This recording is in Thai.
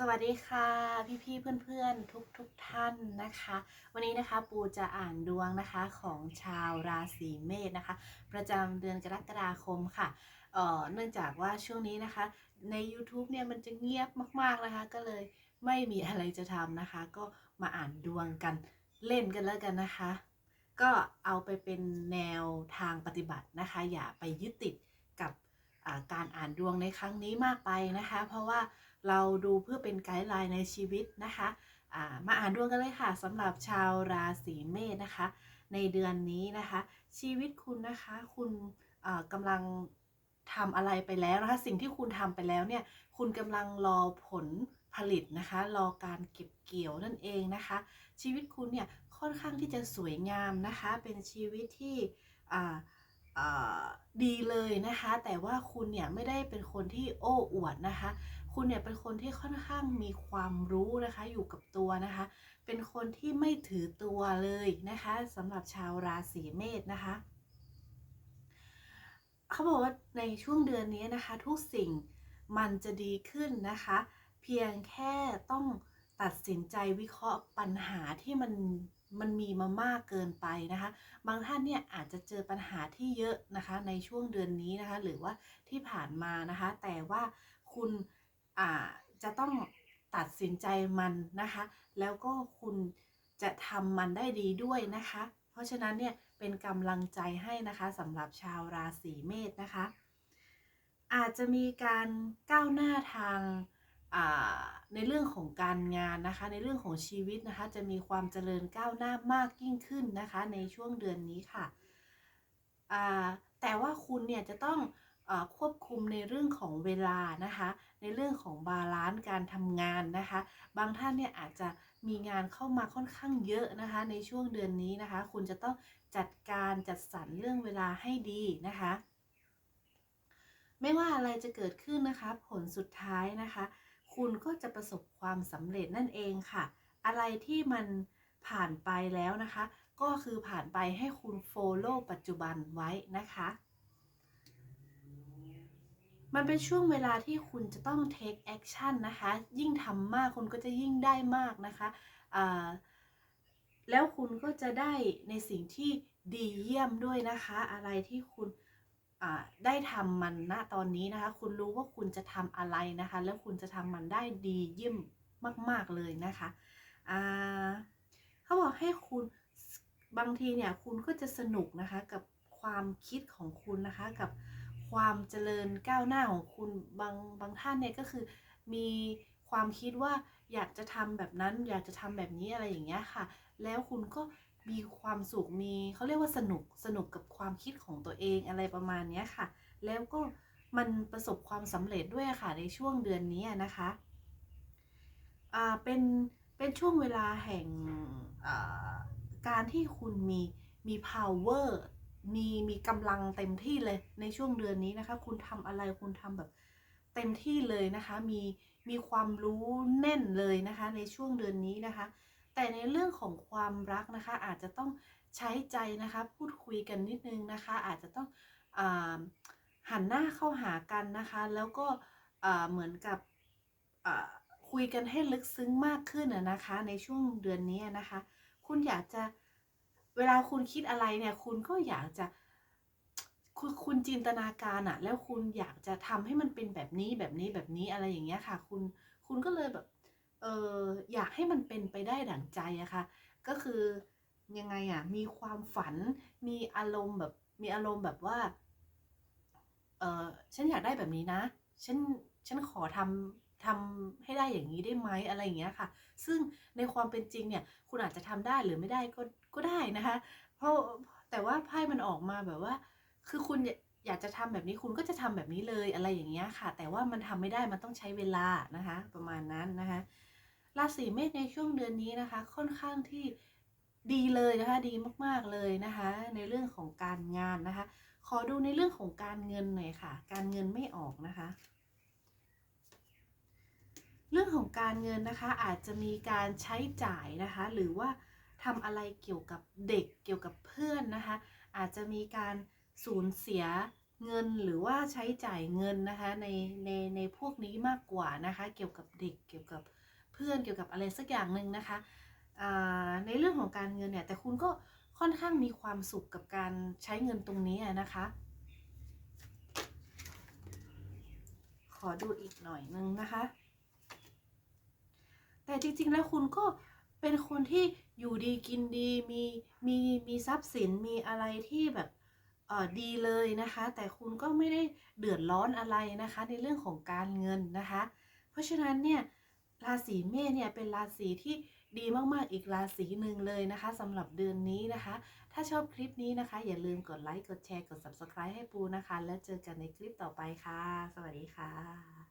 สวัสดีค่ะพี่ๆเพื่อนๆ ทุกทุกๆท่านนะคะ วันนี้นะคะปูจะอ่านดวงนะคะของชาวราศีเมษนะคะ ประจำเดือนกรกฎาคมค่ะเอ่อเนื่องจากว่าช่วงนี้นะคะ ใน YouTube เนี่ยมันจะเงียบมากๆนะคะ ก็เลยไม่มีอะไรจะทำนะคะ ก็มาอ่านดวงกันเล่นกันแล้วกันนะคะ ก็เอาไปเป็นแนวทางปฏิบัตินะคะ อย่าไปยึดติดกับการอ่านดวงในครั้งนี้มากไปนะคะ เพราะว่า เราดูเพื่อเป็นไกด์ไลน์ในชีวิตนะคะามาอ่านดวงกันเลยค่ะสำหรับชาวราศีเมษนะคะ ในเดือนนี้นะคะ ชีวิตคุณนะคะคุณกำลังทำอะไรไปแล้วนะคะ สิ่งที่คุณทำไปแล้วเนี่ย คุณกำลังรอผลผลิตนะคะ รอการเก็บเกี่ยวนั่นเองนะคะ ชีวิตคุณเนี่ยค่อนข้างที่จะสวยงามนะคะ เป็นชีวิตที่ดีเลยนะคะ แต่ว่าคุณเนี่ยไม่ได้เป็นคนที่โอ้อวดนะคะ คุณเนี่ยเป็นคนที่ค่อนข้างมีความรู้นะคะ อยู่กับตัวนะคะ เป็นคนที่ไม่ถือตัวเลยนะคะสำหรับชาวราศีเมษนะคะเขาบอกว่าในช่วงเดือนนี้นะคะ ทุกสิ่งมันจะดีขึ้นนะคะ เพียงแค่ต้องตัดสินใจวิเคราะห์ปัญหาที่มันมันมีมามากเกินไปนะคะ บางท่านเนี่ยอาจจะเจอปัญหาที่เยอะนะคะ ในช่วงเดือนนี้นะคะ หรือว่าที่ผ่านมานะคะ แต่ว่าคุณ จะต้องตัดสินใจมันนะคะ แล้วก็คุณจะทำมันได้ดีด้วยนะคะ เพราะฉะนั้นเนี่ยเป็นกำลังใจให้นะคะสำหรับชาวราศีเมษนะคะ อาจจะมีการก้าวหน้าทางในเรื่องของการงานนะคะ ในเรื่องของชีวิตนะคะ จะมีความเจริญก้าวหน้ามากยิ่งขึ้นนะคะ ในช่วงเดือนนี้ค่ะแต่ว่าคุณเนี่ยจะต้อง ควบคุมในเรื่องของเวลานะคะ ในเรื่องของบาลานซ์การทำงานนะคะ บางท่านเนี่ยอาจจะมีงานเข้ามาค่อนข้างเยอะนะคะ ในช่วงเดือนนี้นะคะ คุณจะต้องจัดการจัดสรรเรื่องเวลาให้ดีนะคะ ไม่ว่าอะไรจะเกิดขึ้นนะคะ ผลสุดท้ายนะคะ คุณก็จะประสบความสำเร็จนั่นเองค่ะ อะไรที่มันผ่านไปแล้วนะคะ ก็คือผ่านไปให้คุณ follow ปัจจุบันไว้นะคะ มันเป็นช่วงเวลาที่คุณจะต้อง take action นะคะ ยิ่งทำมากคุณก็จะยิ่งได้มากนะคะแล้วคุณก็จะได้ในสิ่งที่ดีเยี่ยมด้วยนะคะ อะไรที่คุณได้ทำมันณตอนนี้นะคะ คุณรู้ว่าคุณจะทำอะไรนะคะ แล้วคุณจะทำมันได้ดีเยี่ยมมาก ๆเลยนะคะเขาบอกให้คุณบางทีเนี่ยคุณก็จะสนุกนะคะกับความคิดของคุณนะคะกับ ความเจริญก้าวหน้าของคุณบางบางท่านเนี่ยก็คือมีความคิดว่าอยากจะทำแบบนั้น อยากจะทำแบบนี้อะไรอย่างเงี้ยค่ะ แล้วคุณก็มีความสุขมีเขาเรียกว่าสนุกสนุกกับความคิดของตัวเองอะไรประมาณเนี้ยค่ะ แล้วก็มันประสบความสำเร็จด้วยค่ะในช่วงเดือนนี้นะคะอ่าเป็นเป็นช่วงเวลาแห่งอ่าการที่คุณมีมี power มีมีกำลังเต็มที่เลยในช่วงเดือนนี้นะคะ คุณทำอะไรคุณทำแบบเต็มที่เลยนะคะ มีมีความรู้แน่นเลยนะคะ ในช่วงเดือนนี้นะคะ แต่ในเรื่องของความรักนะคะ อาจจะต้องใช้ใจนะคะ พูดคุยกันนิดนึงนะคะ อาจจะต้องอหันหน้าเข้าหากันนะคะ แล้วก็เหมือนกับคุยกันให้ลึกซึ้งมากขึ้นนะคะ ในช่วงเดือนนี้นะคะ คุณอยากจะ เวลาคุณคิดอะไรเนี่ย คุณก็อยากจะคุณคุณจินตนาการอะแล้วคุณอยากจะทำให้มันเป็นแบบนี้แบบนี้แบบนี้อะไรอย่างเงี้ยค่ะ คุณคุณก็เลยแบบเอออยากให้มันเป็นไปได้ดั่งใจอะค่ะ ก็คือยังไงอะมีความฝัน มีอารมณ์แบบมีอารมณ์แบบว่าเออฉันอยากได้แบบนี้นะ ฉันฉันขอทำ ทำให้ได้อย่างนี้ได้ไหมอะไรอย่างเงี้ยค่ะ ซึ่งในความเป็นจริงเนี่ย คุณอาจจะทำได้หรือไม่ได้ก็ก็ได้นะคะ เพราะแต่ว่าไพ่มันออกมาแบบว่า คือคุณอยากจะทำแบบนี้คุณก็จะทำแบบนี้เลยอะไรอย่างเงี้ยค่ะ แต่ว่ามันทำไม่ได้มันต้องใช้เวลานะคะ ประมาณนั้นนะคะราศีเมษในช่วงเดือนนี้นะคะ ค่อนข้างที่ดีเลยนะคะดีมากๆเลยนะคะ ในเรื่องของการงานนะคะ ขอดูในเรื่องของการเงินหน่อยค่ะ การเงินไม่ออกนะคะ เรื่องของการเงินนะคะอาจจะมีการใช้จ่ายนะคะ หรือว่าทำอะไรเกี่ยวกับเด็กเกี่ยวกับเพื่อนนะคะ อาจจะมีการสูญเสียเงินหรือว่าใช้จ่ายเงินนะคะในในในพวกนี้มากกว่านะคะ เกี่ยวกับเด็กเกี่ยวกับเพื่อนเกี่ยวกับอะไรสักอย่างหนึ่งนะคะในเรื่องของการเงินเนี่ยแต่คุณก็ค่อนข้างมีความสุขกับการใช้เงินตรงนี้นะคะ ขอดูอีกหน่อยนึงนะคะ แต่จริง ๆ แล้วคุณก็เป็นคนที่อยู่ดีกินดีมีมีมีทรัพย์สินมีอะไรที่แบบเออดีเลยนะคะ แต่คุณก็ไม่ได้เดือดร้อนอะไรนะคะในเรื่องของการเงินนะคะ เพราะฉะนั้นเนี่ยราศีเมษเนี่ยเป็นราศีที่ดีมากๆอีกราศีหนึ่งเลยนะคะสำหรับเดือนนี้นะคะ ถ้าชอบคลิปนี้นะคะ อย่าลืมกดไลค์กดแชร์กด subscribe ให้ปูนะคะ แล้วเจอกันในคลิปต่อไปค่ะ สวัสดีค่ะ